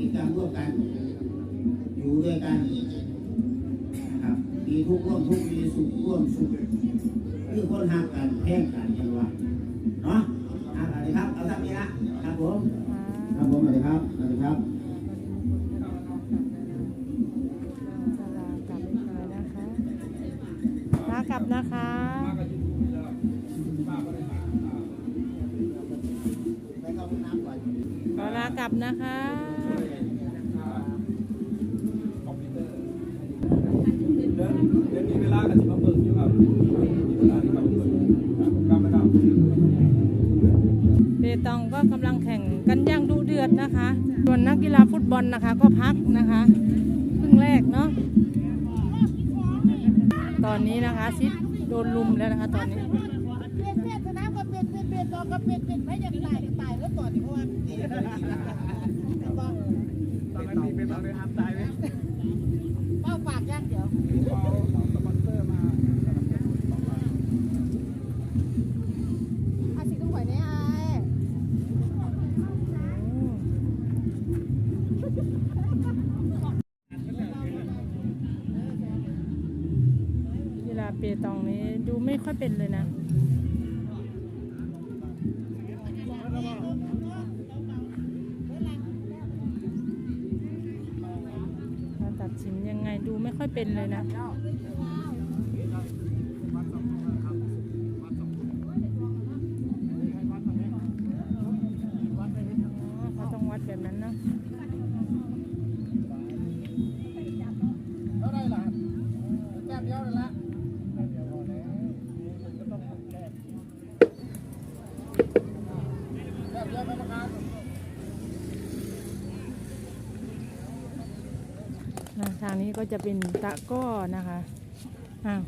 จกรรมร่วมกัน อยู่ด้วยกันนะครับมีทุกข์ร่วมทุกข์มีสุขร่วมสุขคือคนหักกันแพ่งกันอย่างว่าเนาะอะสวัสดีครับเอาสักนี้นะครับผมครับผมสวัสดีครับสวัสดีครับลากลับนะคะลากลับนะคะไปเข้าห้องน้ำก่อนขอลากลับนะคะ ดี๋ยวเดี๋ยวมีเวลากันสิมาเบิ่งอยู่ครับมีเวลาที่มาเบิ่งครับกลับนะครับเปตองก็กำลังแข่งกันอย่างดุเดือดนะคะ ส่วนนักกีฬาฟุตบอลนะคะก็พักนะคะครึ่งแรกเนาะตอนนี้นะคะซิดโดนลุมแล้วนะคะตอนนี้เปลี่ยนเปลี่ยนสนามก็เปลี่ยนเปลี่ยนเปลี่ยนตอนก็เปลี่ยนเปลี่ยนไม่อยากตายก็ตายแล้วก่อนดิเพราะว่าตีกันเลยแต่ว่า ตอนนั้นมีเป็นตอนได้ทำตายไหม เป้าปากยากเดี๋ยว เอาสปอนเซอร์มา อาสิต้องไหวแน่ไอ้ กีฬาเปตองนี้ดู ไม่ค่อยเป็นเลยนะกาตัดสินยังไงดูไม่ค่อยเป็นเลยนะ นะทางนี้ก็จะเป็นตะก้อนะคะอ้าว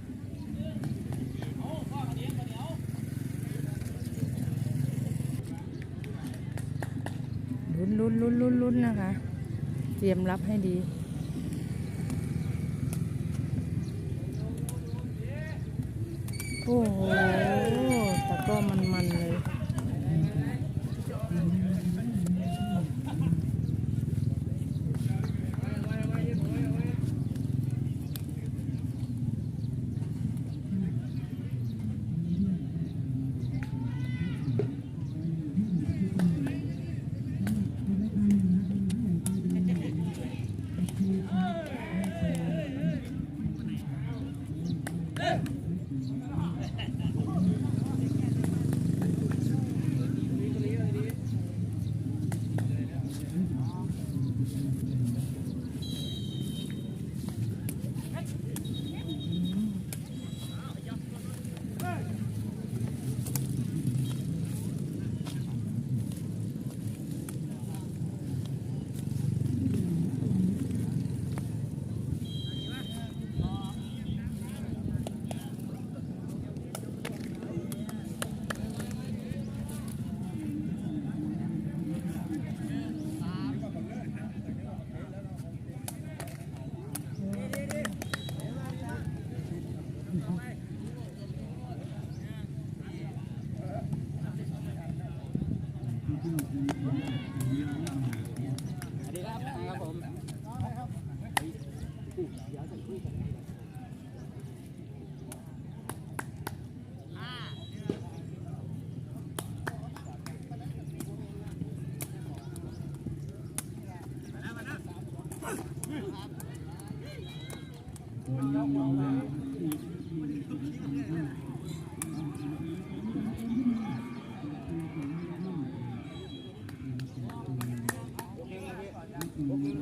ลุ้นลุ้นลุ้นลุ้นลุ้นนะคะ เตรียมรับให้ดีโอ้โหตะก้อมันเลย มันๆเลย Mm-hmm.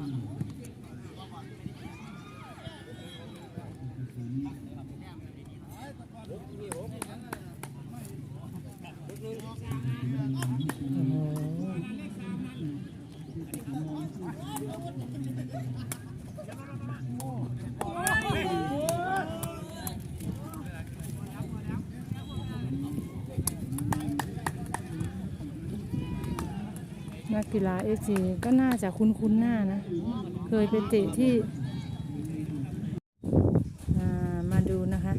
นักกีฬาเอซีก็น่าจะคุ้นๆหน้านะ เคยไปเตะที่อ่ามาดูนะคะ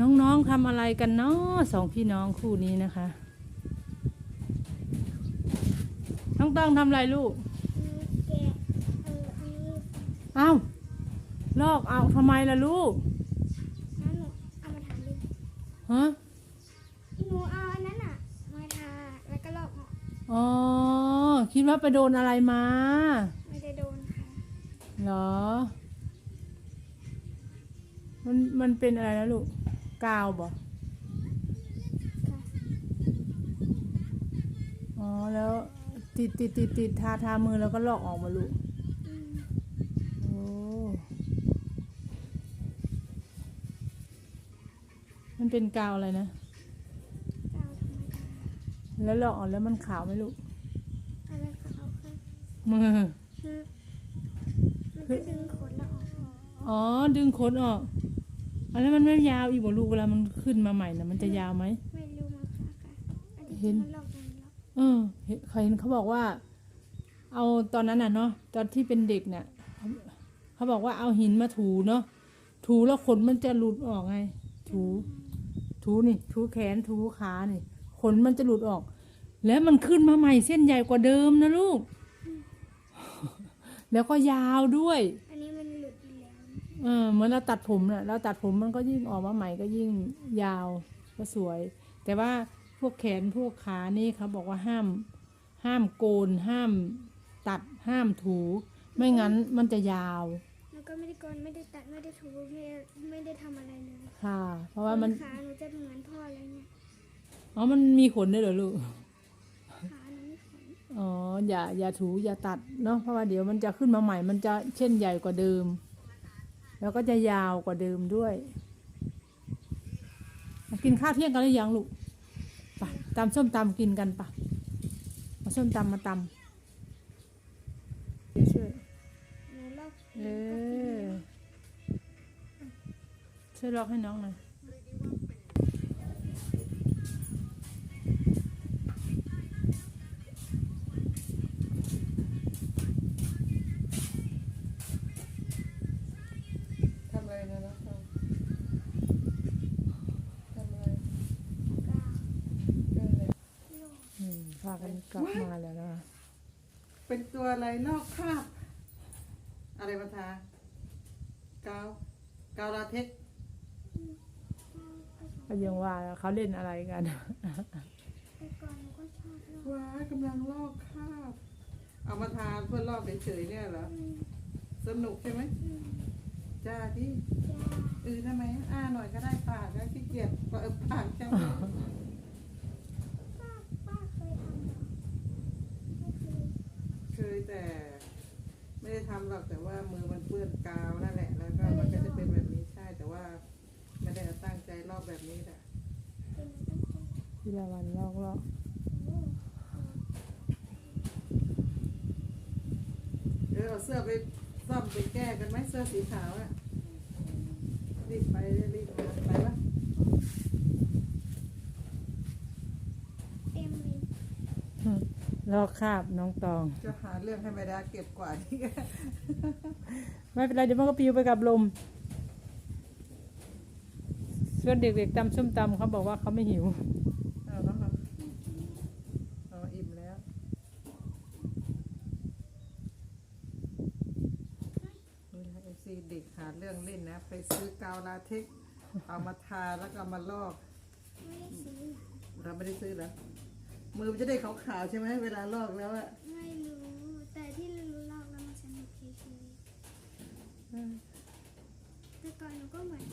น้องๆทำอะไรกันเนาะสองพี่น้องคู่นี้นะคะน้องต้องทำอะไรลูกเอ้าลอกเอาทำไมล่ะลูกงั้นหนูเอามาทาดิฮะ หนูเอาอันนั้นอะ มาทา แล้วก็ล อกออกอ๋อ คิดว่าไปโดนอะไรมา ไม่ได้โดนค่ะ เหรอ มันมันเป็นอะไรนะลูก กาวบ่ค่ะอ๋อ แล้วติดติดติดติดทาทามือแล้วก็ลอกออกมาลูกอืมโอ้มันเป็นกาวอะไรนะ แล้วลอกออกแล้วมันขาวไหมลูกอะไรก็เอาค่ะมืออืมมันก็ดึงขนเราออกอ๋อ ดึงขนออกอันแล้วมันไม่ยาวอีกบ่ลูกเวลามันขึ้นมาใหม่นะมันจะยาวไหมไม่รู้มาค่ะค่ะอันนี้เห็นมันลอกตรงนี้ลอกเออเห็นเคยเห็นเขาบอกว่า เอาตอนนั้นน่ะเนาะตอนที่เป็นเด็กเนี่ยเขาเขาบอกว่าเอาหินมาถูเนาะถูแล้วขนมันจะหลุดออกไง ถู ถูนี่ ถูแขนถูขานี่ ขนมันจะหลุดออก แล้วมันขึ้นมาใหม่เส้นใหญ่กว่าเดิมนะลูก แล้วก็ยาวด้วย อันนี้มันหลุดอยู่แล้วเออเหมือนเราตัดผมเนี่ยเราตัดผมมันก็ยิ่งออกมาใหม่ก็ยิ่งยาวก็สวย แต่ว่าพวกแขนพวกขานี่เขาบอกว่าห้าม ห้ามโกน ห้าม ตัดห้ามถู ไม่งั้นมันจะยาว แล้วก็ไม่ได้โกนไม่ได้ตัดไม่ได้ถูไม่ได้ไม่ได้ทำอะไรเลยค่ะ เพราะว่ามันขาหนูจะเหมือนพ่อเลยเนี่ย อ๋อ มันมีขนด้วยเหรอลูก ขาหนูไม่ขนอ๋อ อย่า อย่าถูอย่าตัดเนาะ เพราะว่าเดี๋ยวมันจะขึ้นมาใหม่ มันจะเช่นใหญ่กว่าเดิม แล้วก็จะยาวกว่าเดิมด้วยมากินข้าวเที่ยงกันหรือยังลูกไปตำส้มตำกินกันปะเอาส้มตำมาตำเดี๋ยวช่วย หนูลอกเออช่วยล็อกให้น้องหน่อยากันกลับมาแล้วนะเป็นตัวอะไรลอกคราบ อะไรมาทากาวกาวลาเท็กซ์ก็ยังว่าเขาเล่นอะไรกันแต่ก่อนหนูก็ชอบลอกว้ายกำลังลอกคราบ เอามาทาเพื่อลอกเฉยๆเนี่ยเหรออืมสนุกใช่ไหมอืมจ้าที่ จ้า เออทำไมอ้าหน่อยก็ได้ปากแล้วขี้เกียจเปิดปากจังป้าป้าเคยทำเหรอไม่เคย เค ยแต่ไม่ได้ทำหรอกแต่ว่ามือมันเปื้อนกาวนั่นแหละ แล้วก็มันก็จะเป็นแบบนี้ใช่แต่ว่าไม่ได้ตั้งใจลอกแบบนี้แหละเป็นตั้งใจทีละวันลอกลอกโอ้เออเอาเสื้อไปซ่อมไปแก้กันไหมเสื้อสีขาวอะรีบไปรีบมาไปปะ เต็มเลย ลอกคราบน้องตอง จะหาเรื่องให้ไม่ได้เก็บกว่านี่ไม่เป็นไรเดี๋ยวมันก็ปลิวไปกับลม ส่วนเด็กๆตำส้มตำเขาบอกว่าเขาไม่หิว เอาแล้วค่ะเอาอิ่มแล้ว นี่นะเอฟซีเด็กหาเรื่องเล่นนะ ไปซื้อกาวลาเท็กซ์เอามาทาแล้วก็เอามาลอกไม่ได้ซื้อเราไม่ได้ซื้อเหรอ มือมันจะได้ขาวๆใช่ไหมเวลาลอกแล้วอะไม่รู้แต่ที่รู้ลอกแล้วมันสนุกเฉยๆแต่ก่อนหนูก็เหมือน